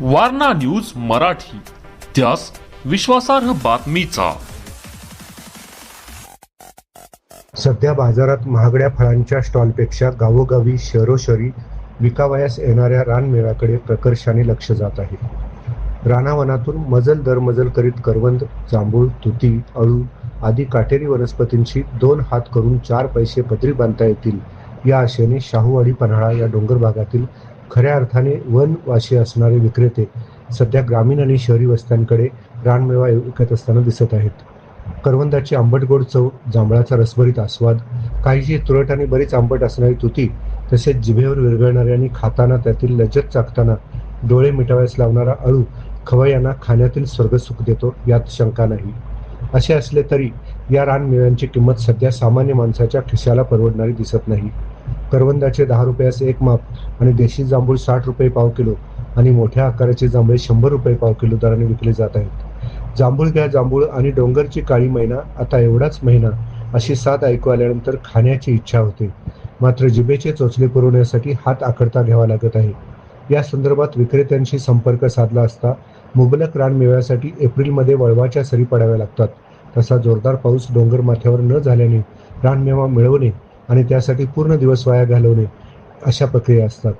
Warna news Marathi. त्यास विश्वासार्ह बातमीचा. सध्या बाजारात महागड्या फळांच्या स्टॉलपेक्षा गावोगावी शहरोशहरी विकावयास येणाऱ्या रानमेळाकडे प्रकर्षाने लक्ष जात आहे. रानावनातून मजल दरमजल करीत करवंद जांभूळ तुती अळू आदी काटेरी वनस्पतींशी दोन हात करून चार पैसे पदरी बांधता येतील या आशेने शाहूवाडी पन्हाळा या डोंगर भागातील खऱ्या अर्थाने वनवासी असणारे विक्रेते सध्या ग्रामीण आणि शहरी वस्त्यांकडे रानमेवा विकत असताना दिसत आहेत. करवंदाची आंबट गोड चव जांभळाचा रसभरीत आस्वाद काहीशी तुरट आणि बरीच आंबट असणारी तुती तसेच जिभेवर विरघळणारी आणि खाताना त्यातील लज्जत चाकताना डोळे मिटावयास लावणारा अळू खवयांना खाण्यातील स्वर्गसुख देतो यात शंका नाही. असे असले तरी या रानमेव्यांची किंमत सध्या सामान्य माणसाच्या खिशाला परवडणारी दिसत नाही. करवंदाचे दहा रुपयास एक माप आणि देशी जांभूळ साठ रुपये पाव किलो आणि मोठ्या आकाराचे जांभळे शंभर रुपये पाव किलो दराने विकले जात आहेत. जांभूळ घ्या जांभूळ आणि डोंगरची काळी मैना आता एवढाच महिना अशी साथ ऐकू आल्यानंतर खाण्याची इच्छा होते. मात्र जिभेचे चोचले पुरवण्यासाठी हात आखडता घ्यावा लागत आहे. या संदर्भात विक्रेत्यांशी संपर्क साधला असता मुबलक रान मिळवण्यासाठी एप्रिलमध्ये वळवाच्या सरी पडाव्या लागतात. तसा जोरदार पाऊस डोंगर माथ्यावर न झाल्याने रानमेवा मिळवणे आणि त्यासाठी पूर्ण दिवस वाया घालवणे अशा प्रक्रिया असतात.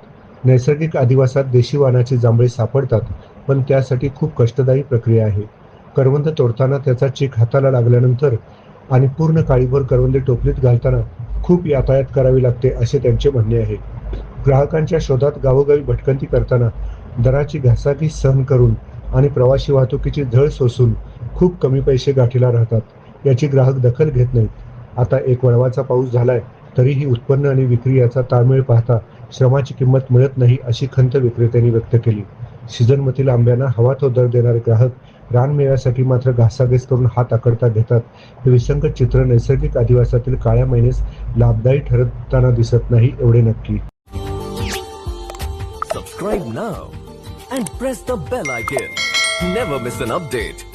नैसर्गिक आदिवासात देशी वानाची जांभळे सापडतात पण त्यासाठी खूप कष्टदायी प्रक्रिया आहे. करवंद तोडताना त्याचा चीक हाताला लागल्यानंतर आणि पूर्ण काळीभर करवंदे टोपलीत घालताना खूप यातायात करावी लागते असे त्यांचे म्हणणे आहे. ग्राहकांच्या शोधात गावोगावी भटकंती करताना दराची घासाघीस सहन करून आणि प्रवासी वाहतुकीची झळ सोसून खूप कमी पैसे गाठीला राहतात याची ग्राहक दखल घेत नाहीत. आता एक वळवाचा पाऊस झालाय तरीही उत्पन्न आणि विक्री याचा ताळमेळ पाहता श्रमाची किंमत मिळत नाही अशी खंत विक्रेत्यांनी व्यक्त केली. सीझनमधील आंब्यांना हवा तो दर देणारे ग्राहक रानमेव्यासाठी मात्र घासाघीस करून हात आकडता घेतात. हे विसंगत चित्र नैसर्गिक अधिवासातील काळ्या महिनेस लाभदायी ठरताना दिसत नाही एवढे नक्की. Subscribe now and press the bell icon never miss an update